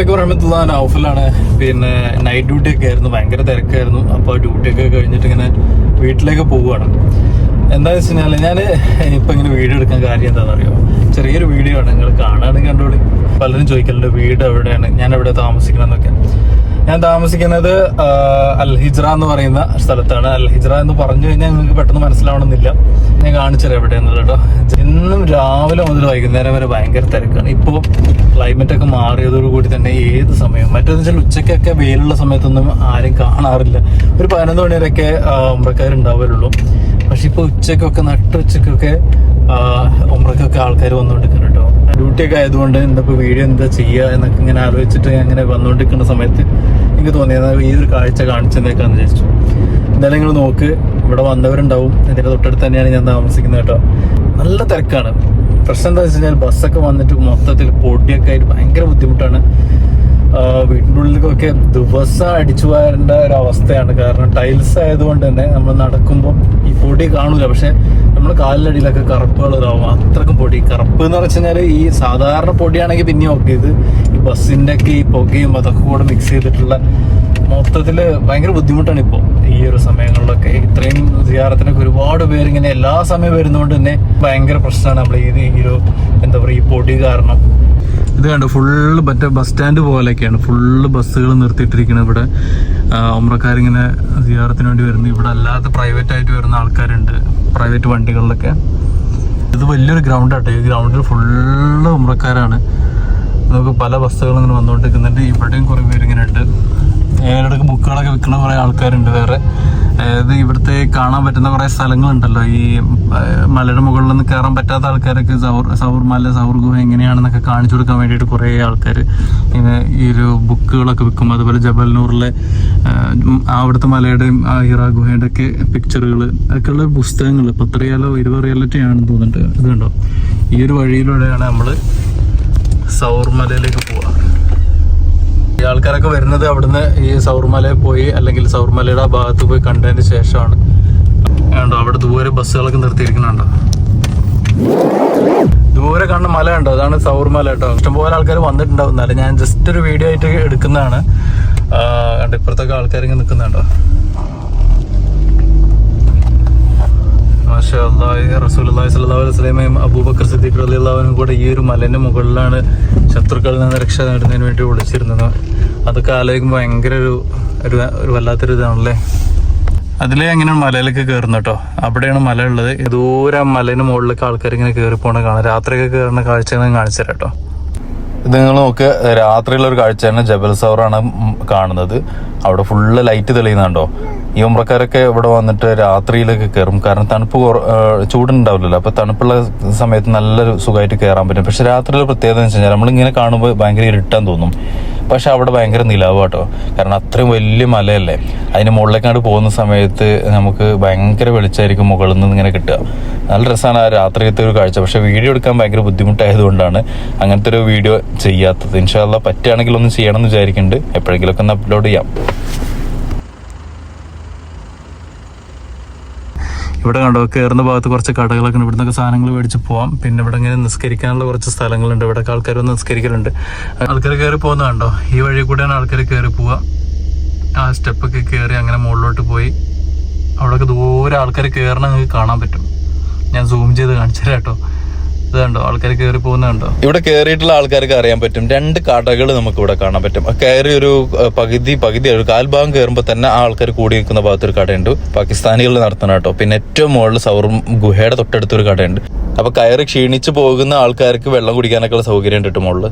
അസ്സലാമലൈക്കും വറഹമത്തുള്ള നൗഫലാണ് പിന്നെ നൈറ്റ് ഡ്യൂട്ടി ഒക്കെ ആയിരുന്നു ഭയങ്കര തിരക്കായിരുന്നു. അപ്പോൾ ഡ്യൂട്ടി ഒക്കെ കഴിഞ്ഞിട്ട് ഇങ്ങനെ വീട്ടിലേക്ക് പോവുകയാണ് എന്താണെന്ന് വെച്ച് കഴിഞ്ഞാൽ ഞാൻ ഇപ്പം ഇങ്ങനെ വീഡിയോ എടുക്കാൻ കാര്യം എന്താണെന്ന് അറിയോ ചെറിയൊരു വീഡിയോ ആണ് നിങ്ങൾ കാണുകയാണെങ്കിൽ കണ്ടോളി. പലരും ചോദിക്കലുണ്ട് വീട് എവിടെയാണ്? ഞാൻ എവിടെ താമസിക്കണമെന്നൊക്കെ ഞാൻ താമസിക്കുന്നത് അൽ ഹിജ്ര എന്ന് പറയുന്ന സ്ഥലത്താണ്. അൽ ഹിജ്ര എന്ന് പറഞ്ഞു കഴിഞ്ഞാൽ നിങ്ങൾക്ക് പെട്ടെന്ന് മനസ്സിലാവണമെന്നില്ല. ഞാൻ കാണിച്ചുതരാം എവിടെയാണെന്നുള്ളത് കേട്ടോ. ഇന്നും രാവിലെ മുതൽ വൈകുന്നേരം വരെ ഭയങ്കര തിരക്കാണ്. ഇപ്പോൾ ക്ലൈമറ്റ് ഒക്കെ മാറിയതോടുകൂടി തന്നെ ഏത് സമയം മറ്റേന്ന് വെച്ചാൽ ഉച്ചയ്ക്കൊക്കെ വെയിലുള്ള സമയത്തൊന്നും ആരും കാണാറില്ല. ഒരു പതിനൊന്ന് മണി വരെയൊക്കെ ഉമ്രക്കാരുണ്ടാവുള്ളൂ പക്ഷെ ഇപ്പോൾ ഉച്ചയ്ക്കൊക്കെ നട്ടുച്ചക്കൊക്കെ ഉമ്രക്കൊക്കെ ആൾക്കാർ വന്നുകൊണ്ടിരിക്കുന്നു കേട്ടോ. ഡ്യൂട്ടി ഒക്കെ ആയതുകൊണ്ട് എന്തൊക്കെ വീഡിയോ എന്താ ചെയ്യുക എന്നൊക്കെ ഇങ്ങനെ ആലോചിച്ചിട്ട് അങ്ങനെ വന്നുകൊണ്ടിരിക്കുന്ന സമയത്ത് എനിക്ക് തോന്നിയത് ഈ ഒരു കാഴ്ച കാണിച്ചെന്നേക്കാന്ന് വിചാരിച്ചു. എന്തായാലും നിങ്ങൾ നോക്ക് ഇവിടെ വന്നവരുണ്ടാവും. അതിന്റെ തൊട്ടടുത്ത് തന്നെയാണ് ഞാൻ താമസിക്കുന്നത് കേട്ടോ. നല്ല തിരക്കാണ്. പ്രശ്നം എന്താ വെച്ച് കഴിഞ്ഞാൽ ബസ്സൊക്കെ വന്നിട്ട് മൊത്തത്തിൽ പൊടിയൊക്കെ ആയിട്ട് ഭയങ്കര ബുദ്ധിമുട്ടാണ്. ഉള്ളിലേക്കൊക്കെ ദിവസം അടിച്ചു വരേണ്ട ഒരു അവസ്ഥയാണ് കാരണം ടൈൽസ് ആയതുകൊണ്ട് തന്നെ നമ്മൾ നടക്കുമ്പോൾ ഈ പൊടി കാണൂല. പക്ഷെ നമ്മൾ കാലിലടിയിലൊക്കെ കറുപ്പുകൾ ഇതാവും അത്രക്കും പൊടി. കറുപ്പ് എന്ന് പറഞ്ഞു കഴിഞ്ഞാൽ ഈ സാധാരണ പൊടിയാണെങ്കിൽ പിന്നെ ഓക്കെ ഇത് ഈ ബസ്സിന്റെ ഒക്കെ ഈ പുകയും അതൊക്കെ കൂടെ മിക്സ് ചെയ്തിട്ടുള്ള മൊത്തത്തിൽ ഭയങ്കര ബുദ്ധിമുട്ടാണ് ഇപ്പോൾ ഈ ഒരു സമയങ്ങളിലൊക്കെ. ഇത്രയും സിയാറത്തിനൊക്കെ ഒരുപാട് പേര് ഇങ്ങനെ എല്ലാ സമയം വരുന്നതുകൊണ്ട് തന്നെ ഭയങ്കര പ്രശ്നമാണ് നമ്മൾ ഈ ഒരു എന്താ പറയുക ഈ പൊടി കാരണം. ഇത് കണ്ട് ഫുള്ള് മറ്റേ ബസ് സ്റ്റാൻഡ് പോലെയൊക്കെയാണ്. ഫുള്ള് ബസ്സുകൾ നിർത്തിയിട്ടിരിക്കുന്നത് ഇവിടെ. ഉമ്രക്കാരിങ്ങനെ സിയാറത്തിന് വേണ്ടി വരുന്നു. ഇവിടെ അല്ലാതെ പ്രൈവറ്റ് ആയിട്ട് വരുന്ന ആൾക്കാരുണ്ട്. പ്രൈവറ്റ് വണ്ടികളിലൊക്കെ. ഇത് വലിയൊരു ഗ്രൗണ്ട് ആട്ടെ. ഈ ഗ്രൗണ്ടിൽ ഫുള്ള് ഉമ്രക്കാരാണ്. നമുക്ക് പല ബസ്സുകളും ഇങ്ങനെ വന്നുകൊണ്ടിരിക്കുന്നുണ്ട്. ഇവിടെയും കുറേ പേര് ഇങ്ങനെ ഉണ്ട്. ഏതൊക്കെ ബുക്കുകളൊക്കെ വിൽക്കുന്ന കുറേ ആൾക്കാരുണ്ട് വേറെ. അതായത് ഇവിടുത്തെ കാണാൻ പറ്റുന്ന കുറേ സ്ഥലങ്ങളുണ്ടല്ലോ. ഈ മലയുടെ മുകളിൽ നിന്ന് കയറാൻ പറ്റാത്ത ആൾക്കാരൊക്കെ സൗർ സൗർ മല സൗർ ഗുഹ എങ്ങനെയാണെന്നൊക്കെ കാണിച്ചു കൊടുക്കാൻ വേണ്ടിയിട്ട് കുറേ ആൾക്കാർ ഇങ്ങനെ ഈ ഒരു ബുക്കുകളൊക്കെ വിൽക്കും. അതുപോലെ ജബൽനൂറിലെ അവിടുത്തെ മലയുടെയും ഹിറ ഗുഹയുടെ ഒക്കെ പിക്ചറുകൾ ഒക്കെയുള്ള പുസ്തകങ്ങൾ പത്രയാലോ റിയാലോ റിയാലിറ്റി ആണെന്ന് തോന്നുന്നുണ്ട്. ഇതുണ്ടോ? ഈ ഒരു വഴിയിലൂടെയാണ് നമ്മൾ സൗർമലയിലേക്ക് പോവുക ഈ ആൾക്കാരൊക്കെ വരുന്നത് അവിടുന്ന് ഈ സൗർമലയിൽ പോയി അല്ലെങ്കിൽ സൗർമലയുടെ ആ ഭാഗത്ത് പോയി കണ്ടതിന് ശേഷമാണ്. കണ്ടോ അവിടെ ദൂരെ ബസ്സുകളൊക്കെ നിർത്തിയിരിക്കുന്നുണ്ടോ. ദൂരെ കാണുന്ന മല ഉണ്ടോ അതാണ് സൗർമല കേട്ടോ. ഇഷ്ടംപോലെ ആൾക്കാർ വന്നിട്ടുണ്ടാവും. എന്നാലും ഞാൻ ജസ്റ്റ് ഒരു വീഡിയോ ആയിട്ട് എടുക്കുന്നതാണ്. ഇപ്പുറത്തൊക്കെ ആൾക്കാർ ഇങ്ങനെ നിൽക്കുന്നുണ്ടോ? അലൈഹി വസല്ലമയും അബൂബക്കർ സിദ്ദീഖ് അലി അള്ളാഹുനും കൂടെ ഈ ഒരു മലന് മുകളിലാണ് ശത്രുക്കളിൽ നിന്ന് രക്ഷ നേടുന്നതിന് വേണ്ടി വിളിച്ചിരുന്നത്. അതൊക്കെ ആലോചിക്കുമ്പോൾ ഭയങ്കര ഒരു ഒരു വല്ലാത്തൊരു ഇതാണല്ലേ? അതിലെ അങ്ങനെ മലയിലേക്ക് കയറുന്ന കേട്ടോ? അവിടെയാണ് മല ഉള്ളത്. ദൂരം മലേന്റെ മുകളിലേക്ക് ആൾക്കാർ ഇങ്ങനെ കയറി പോണ കാണാം. രാത്രിയൊക്കെ കയറുന്ന കാഴ്ച ഞാൻ കാണിച്ചു തരാം കേട്ടോ. ഇത് നിങ്ങൾ നോക്ക് രാത്രിയുള്ള ഒരു കാഴ്ചയാണ് ജബൽ സൗറാണ് കാണുന്നത്. അവിടെ ഫുള്ള് ലൈറ്റ് തെളിയുന്നുണ്ടോ ഈ ഉമ്രക്കാരൊക്കെ ഇവിടെ വന്നിട്ട് രാത്രിയിലൊക്കെ കയറും കാരണം തണുപ്പ് ചൂടുണ്ടാവില്ലല്ലോ. അപ്പൊ തണുപ്പുള്ള സമയത്ത് നല്ലൊരു സുഖമായിട്ട് കയറാൻ പറ്റും. പക്ഷെ രാത്രിയിലെ പ്രത്യേകത എന്ന് വെച്ച് കഴിഞ്ഞാൽ നമ്മളിങ്ങനെ കാണുമ്പോൾ ഭയങ്കര ഇരുട്ടാൻ തോന്നും. പക്ഷെ അവിടെ ഭയങ്കര നിലാവ് കേട്ടോ കാരണം അത്രയും വലിയ മലയല്ലേ. അതിന് മുകളിലേക്കാണ്ട് പോകുന്ന സമയത്ത് നമുക്ക് ഭയങ്കര വെളിച്ചമായിരിക്കും മുകളിൽ നിന്ന് ഇങ്ങനെ കിട്ടുക. നല്ല രസമാണ് ആ രാത്രിയത്തെ ഒരു കാഴ്ച. പക്ഷെ വീഡിയോ എടുക്കാൻ ഭയങ്കര ബുദ്ധിമുട്ടായതുകൊണ്ടാണ് അങ്ങനത്തെ ഒരു വീഡിയോ ചെയ്യാത്തത്. ഇൻഷാല്ല പറ്റുകയാണെങ്കിൽ ഒന്ന് ചെയ്യണം എന്ന് വിചാരിക്കുന്നുണ്ട്. എപ്പോഴെങ്കിലുമൊക്കെ ഒന്ന് അപ്ലോഡ് ചെയ്യാം. ഇവിടെ കണ്ടോ കയറുന്ന ഭാഗത്ത് കുറച്ച് കടകളൊക്കെ ഉണ്ട്. ഇവിടുന്നൊക്കെ സാധനങ്ങൾ മേടിച്ച് പോവാം. പിന്നെ ഇവിടെ ഇങ്ങനെ നിസ്കരിക്കാനുള്ള കുറച്ച് സ്ഥലങ്ങളുണ്ട്. ഇവിടെ ആൾക്കാർ വന്ന് നിസ്കരിക്കലുണ്ട്. ആൾക്കാർ കയറി പോകുന്ന കണ്ടോ? ഈ വഴി കൂടെയാണ് ആൾക്കാർ കയറി പോവുക. ആ സ്റ്റെപ്പൊക്കെ കയറി അങ്ങനെ മുകളിലോട്ട് പോയി. അവിടെയൊക്കെ ദൂരെ ആൾക്കാർ കയറണ നിങ്ങൾക്ക് കാണാൻ പറ്റും. ഞാൻ സൂം ചെയ്ത് കാണിച്ചു തരാം കേട്ടോ. ഇത് കണ്ടോ? ആൾക്കാർ കയറി പോകുന്നുണ്ടോ ഇവിടെ കയറിയിട്ടുള്ള ആൾക്കാർക്ക് അറിയാൻ പറ്റും. രണ്ട് കടകൾ നമുക്ക് ഇവിടെ കാണാൻ പറ്റും. കയറി ഒരു പകുതി പകുതി ഒരു കാൽഭാഗം കയറുമ്പോൾ തന്നെ ആ ആൾക്കാർ കൂടി നിൽക്കുന്ന ഭാഗത്ത് ഒരു കടയുണ്ട്. പാകിസ്ഥാനികൾ നടത്തുന്ന കേട്ടോ. പിന്നെ ഏറ്റവും മുകളിൽ സൗറും ഗുഹയുടെ തൊട്ടടുത്ത് ഒരു കടയുണ്ട്. അപ്പൊ കയറി ക്ഷീണിച്ച് പോകുന്ന ആൾക്കാർക്ക് വെള്ളം കുടിക്കാനൊക്കെ ഉള്ള സൗകര്യം ഉണ്ട് മുകളിൽ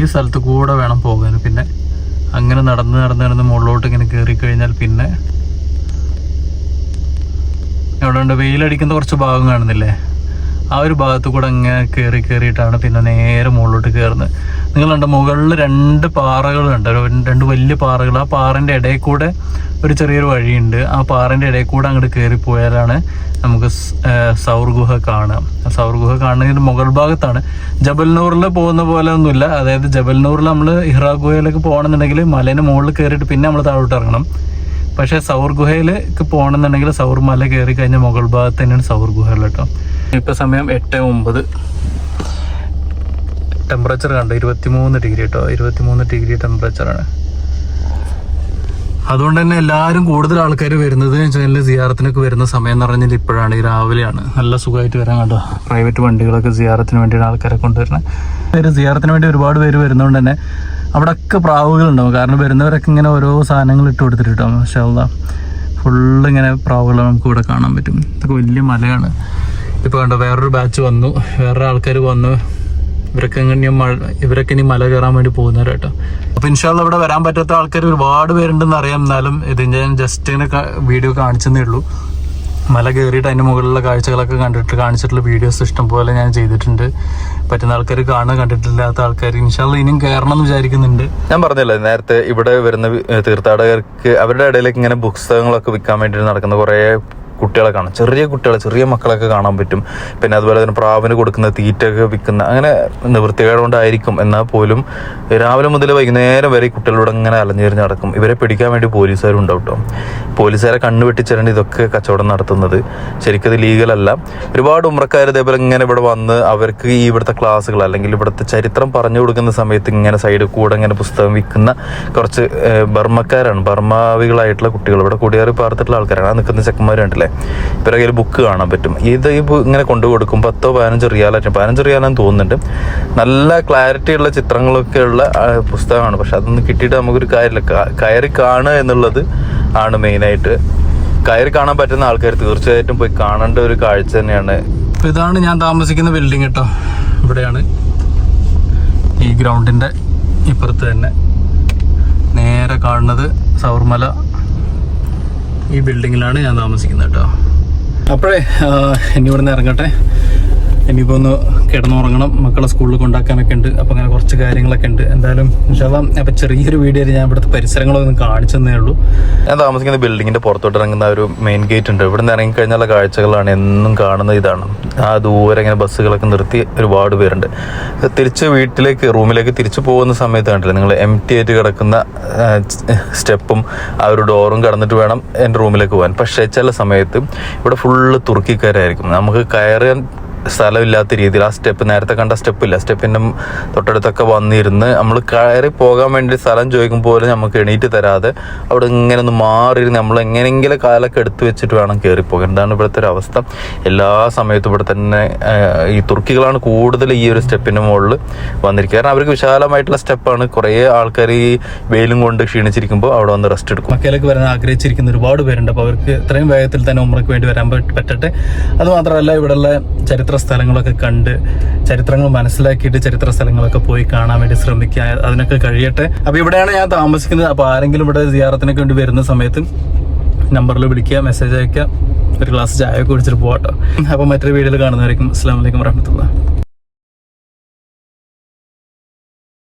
ഈ സ്ഥലത്ത് കൂടെ വേണം പോകാൻ. പിന്നെ അങ്ങനെ നടന്ന് നടന്ന് നടന്ന് മുകളിലോട്ട് ഇങ്ങനെ കയറി കഴിഞ്ഞാൽ പിന്നെ എവിടെ ഉണ്ട് വെയിലടിക്കുന്ന കുറച്ച് ഭാഗം കാണുന്നില്ലേ? ആ ഒരു ഭാഗത്ത് കൂടെ അങ്ങനെ കയറി കയറിയിട്ടാണ് പിന്നെ നേരെ മുകളിലോട്ട് കയറുന്നത് നിങ്ങൾ കണ്ട മുകളിൽ രണ്ട് പാറകളുണ്ട്. രണ്ട് വലിയ പാറകൾ. ആ പാറന്റെ ഇടയിൽ കൂടെ ഒരു ചെറിയൊരു വഴിയുണ്ട്. ആ പാറന്റെ ഇടയിൽ കൂടെ അങ്ങോട്ട് കയറി പോയാലാണ് നമുക്ക് സൗർഗുഹ കാണാം. സൗർ ഗുഹ കാണുക ആ സൗർ ഗുഹ കാണുന്നതിന്റെ മുകൾ ഭാഗത്താണ്. ജബൽനൂറിൽ പോകുന്ന പോലെ ഒന്നുമില്ല. അതായത് ജബൽനൂറിൽ നമ്മൾ ഇഹ്റ ഗുഹയിലേക്ക് പോകണമെന്നുണ്ടെങ്കിൽ മലേന്റെ മുകളിൽ കയറിയിട്ട് പിന്നെ നമ്മൾ താഴോട്ട് ഇറങ്ങണം. പക്ഷേ സൗർഗുഹയിലേക്ക് പോകണമെന്നുണ്ടെങ്കിൽ സൗർ മല കയറി കഴിഞ്ഞ മുകൾ ഭാഗത്ത് തന്നെയാണ് സൗർ കേട്ടോ. ഇപ്പൊ സമയം എട്ട് ഒമ്പത്. ടെമ്പറേച്ചർ കണ്ടോ? ഇരുപത്തിമൂന്ന് ഡിഗ്രി കേട്ടോ ഇരുപത്തിമൂന്ന് ഡിഗ്രി ടെമ്പറേച്ചറാണ് അതുകൊണ്ട് തന്നെ എല്ലാവരും കൂടുതൽ ആൾക്കാർ വരുന്നത് വെച്ചാൽ സിയാറത്തിനൊക്കെ വരുന്ന സമയം എന്ന് പറഞ്ഞാൽ ഇപ്പോഴാണ് ഈ രാവിലെയാണ്. നല്ല സുഖമായിട്ട് വരാൻ കണ്ടോ? പ്രൈവറ്റ് വണ്ടികളൊക്കെ സിയാറത്തിന് വേണ്ടിയാണ് ആൾക്കാരെ കൊണ്ടുവരുന്നത്. പേര് സിയാറത്തിന് വേണ്ടി ഒരുപാട് പേര് വരുന്നതുകൊണ്ട് തന്നെ അവിടെയൊക്കെ പ്രാവുകളുണ്ടാവും കാരണം വരുന്നവരൊക്കെ ഇങ്ങനെ ഓരോ സാധനങ്ങൾ ഇട്ട് കൊടുത്തിട്ട് പക്ഷേ ഫുള്ള് ഇങ്ങനെ പ്രാവുകൾ നമുക്ക് ഇവിടെ കാണാൻ പറ്റും. ഇതൊക്കെ വലിയ മലയാണ്. ഇപ്പോൾ കണ്ടോ വേറൊരു ബാച്ച് വന്നു. വേറെ ആൾക്കാർ വന്നു. ഇവരൊക്കെ ഇനി മഴ ഇവരൊക്കെ ഇനി മല കയറാൻ വേണ്ടി പോകുന്നവരാ കേട്ടോ അപ്പൊ ഇൻഷാല്ല ഇവിടെ വരാൻ പറ്റാത്ത ആൾക്കാർ ഒരുപാട് പേരുണ്ടെന്ന് അറിയാം. എന്നാലും ഇത് ഞാൻ ജസ്റ്റ് ഇങ്ങനെ വീഡിയോ കാണിച്ചെന്നേ ഉള്ളൂ. മല കയറിയിട്ട് അതിന്റെ മുകളിലുള്ള കാഴ്ചകളൊക്കെ കണ്ടിട്ട് കാണിച്ചിട്ടുള്ള വീഡിയോസ് ഇഷ്ടം പോലെ ഞാൻ ചെയ്തിട്ടുണ്ട്. പറ്റുന്ന ആൾക്കാർ കാണുക കണ്ടിട്ടില്ലാത്ത ആൾക്കാർ ഇൻഷാല്ല ഇനിയും കയറണം എന്ന് വിചാരിക്കുന്നുണ്ട്. ഞാൻ പറഞ്ഞല്ലോ നേരത്തെ ഇവിടെ വരുന്ന തീർത്ഥാടകർക്ക് അവരുടെ ഇടയിലേക്ക് ഇങ്ങനെ പുസ്തകങ്ങളൊക്കെ വിൽക്കാൻ വേണ്ടി നടക്കുന്ന കുറേ കുട്ടികളെ കാണാം. ചെറിയ കുട്ടികളെ ചെറിയ മക്കളൊക്കെ കാണാൻ പറ്റും. പിന്നെ അതുപോലെ തന്നെ പ്രാവിന് കൊടുക്കുന്ന തീറ്റയൊക്കെ വിൽക്കുന്ന അങ്ങനെ നിവൃത്തികേട് കൊണ്ടായിരിക്കും എന്നാൽ പോലും രാവിലെ മുതൽ വൈകുന്നേരം വരെ കുട്ടികളോട് ഇങ്ങനെ അലഞ്ഞെറിഞ്ഞ് നടക്കും. ഇവരെ പിടിക്കാൻ വേണ്ടി പോലീസുകാരും ഉണ്ടാവും കേട്ടോ. പോലീസുകാരെ കണ്ണു വെട്ടിച്ചേരേണ്ട ഇതൊക്കെ കച്ചവടം നടത്തുന്നത്. ശരിക്കും അത് ലീഗലല്ല ഒരുപാട് ഉമ്രക്കാർ ഇതേപോലെ ഇങ്ങനെ ഇവിടെ വന്ന് അവർക്ക് ഈ ഇവിടുത്തെ ക്ലാസ്സുകൾ അല്ലെങ്കിൽ ഇവിടുത്തെ ചരിത്രം പറഞ്ഞു കൊടുക്കുന്ന സമയത്ത് ഇങ്ങനെ സൈഡിൽ കൂടെ ഇങ്ങനെ പുസ്തകം വിൽക്കുന്ന കുറച്ച് ബർമ്മക്കാരാണ്. ബർമാവികളായിട്ടുള്ള കുട്ടികൾ. ഇവിടെ കുടിയേറി പാർത്തിട്ടുള്ള ആൾക്കാരാണ്. ആ നിൽക്കുന്ന ചെക്കന്മാർ കണ്ടില്ലേ ഇവരുടെ കയ്യിൽ ബുക്ക് കാണാൻ പറ്റും. ഇത് ഈ ഇങ്ങനെ കൊണ്ടു കൊടുക്കും പത്തോ പതിനഞ്ചോ റിയാലായിട്ട് പതിനഞ്ച് റിയാലെന്ന് തോന്നുന്നുണ്ട്. നല്ല ക്ലാരിറ്റി ഉള്ള ചിത്രങ്ങളൊക്കെ ഉള്ള പുസ്തകമാണ്. പക്ഷെ അതൊന്നും കിട്ടിയിട്ട് നമുക്കൊരു കാര്യമില്ല. കയറി കാണുക എന്നുള്ളത് ആണ് മെയിനായിട്ട് കയറി കാണാൻ പറ്റുന്ന ആൾക്കാർ തീർച്ചയായിട്ടും പോയി കാണേണ്ട ഒരു കാഴ്ച തന്നെയാണ്. ഇതാണ് ഞാൻ താമസിക്കുന്ന ബിൽഡിംഗ് കേട്ടോ. ഇവിടെയാണ്. ഈ ഗ്രൗണ്ടിന്റെ ഇപ്പുറത്ത് തന്നെ. നേരെ കാണുന്നത് സൗർമല ഈ ബിൽഡിങ്ങിലാണ് ഞാൻ താമസിക്കുന്നത് കേട്ടോ. അപ്പോഴേ ഇനി ഇവിടുന്ന് ഇറങ്ങട്ടെ. ഇനിയിപ്പോൾ ഒന്ന് കിടന്നുറങ്ങണം മക്കളെ സ്കൂളിൽ കൊണ്ടാക്കാനൊക്കെ ഉണ്ട്. അപ്പോൾ അങ്ങനെ കുറച്ച് കാര്യങ്ങളൊക്കെ ഉണ്ട്. എന്തായാലും ഇൻഷാല്ലാം അപ്പോൾ ചെറിയൊരു വീഡിയോ ഞാൻ ഇവിടുത്തെ പരിസരങ്ങളൊന്നും കാണിച്ചു തന്നേ ഉള്ളൂ. ഞാൻ താമസിക്കുന്ന ബിൽഡിങ്ങിന്റെ പുറത്തോട്ട് ഇറങ്ങുന്ന ഒരു മെയിൻ ഗേറ്റ് ഉണ്ട്. ഇവിടെ നിന്ന് ഇറങ്ങിക്കഴിഞ്ഞാലുള്ള കാഴ്ചകളാണ് എന്നും കാണുന്ന ഇതാണ്. ആ ദൂരെ ഇങ്ങനെ ബസ്സുകളൊക്കെ നിർത്തി ഒരുപാട് പേരുണ്ട്. തിരിച്ച് വീട്ടിലേക്ക് റൂമിലേക്ക് തിരിച്ചു പോകുന്ന സമയത്ത് കണ്ടില്ല നിങ്ങൾ എം ടി ആയിട്ട് കിടക്കുന്ന സ്റ്റെപ്പും ആ ഒരു ഡോറും കടന്നിട്ട് വേണം എന്റെ റൂമിലേക്ക് പോകാൻ. പക്ഷേ ചില സമയത്ത് ഇവിടെ ഫുള്ള് തുർക്കിക്കാരായിരിക്കും. നമുക്ക് കയറാൻ സ്ഥലമില്ലാത്ത രീതിയിൽ ആ സ്റ്റെപ്പ് നേരത്തെ കണ്ട സ്റ്റെപ്പ് ഇല്ല. സ്റ്റെപ്പിന്റെ തൊട്ടടുത്തൊക്കെ വന്നിരുന്ന് നമ്മൾ കയറി പോകാൻ വേണ്ടി സ്ഥലം ചോദിക്കുമ്പോൾ പോലും നമുക്ക് എണീറ്റ് തരാതെ അവിടെ ഇങ്ങനെ ഒന്ന് മാറിയിരുന്ന് നമ്മൾ എങ്ങനെയെങ്കിലും കാലൊക്കെ എടുത്തു വെച്ചിട്ട് വേണം കയറി പോകാൻ എന്താണ് ഇവിടുത്തെ ഒരു അവസ്ഥ. എല്ലാ സമയത്തും ഇവിടെ തന്നെ ഈ തുർക്കികളാണ് കൂടുതൽ ഈ ഒരു സ്റ്റെപ്പിന്റെ മുകളിൽ വന്നിരിക്കുക. കാരണം അവർക്ക് വിശാലമായിട്ടുള്ള സ്റ്റെപ്പാണ് കുറേ ആൾക്കാർ ഈ വെയിലും കൊണ്ട് ക്ഷീണിച്ചിരിക്കുമ്പോൾ അവിടെ വന്ന് റെസ്റ്റ് എടുക്കും. മക്കയിലേക്ക് വരാൻ ആഗ്രഹിച്ചിരിക്കുന്ന ഒരുപാട് പേരുണ്ട്. അപ്പോൾ അവർക്ക് എത്രയും വേഗത്തിൽ തന്നെ ഉമ്രക്ക് വേണ്ടി വരാൻ പറ്റ- പറ്റട്ടെ. അതുമാത്രമല്ല ഇവിടെയുള്ള ചരിത്ര സ്ഥലങ്ങളൊക്കെ കണ്ട് ചരിത്രങ്ങൾ മനസ്സിലാക്കിയിട്ട് ചരിത്ര സ്ഥലങ്ങളൊക്കെ പോയി കാണാൻ വേണ്ടി ശ്രമിക്കുക അതിനൊക്കെ കഴിയട്ടെ. അപ്പോൾ ഇവിടെയാണ് ഞാൻ താമസിക്കുന്നത്. അപ്പോൾ ആരെങ്കിലും ഇവിടെ സിയാറത്തിനൊക്കെ വേണ്ടി വരുന്ന സമയത്ത് നമ്പറിൽ വിളിക്കുക മെസ്സേജ് അയക്കുക ഒരു ഗ്ലാസ് ചായ ഒക്കെ കുടിച്ചിട്ട് പോകട്ടോ അപ്പോൾ മറ്റൊരു വീഡിയോയിൽ കാണുന്നതായിരിക്കും അസ്സാം വലൈക്കും വരഹമത്തുള്ള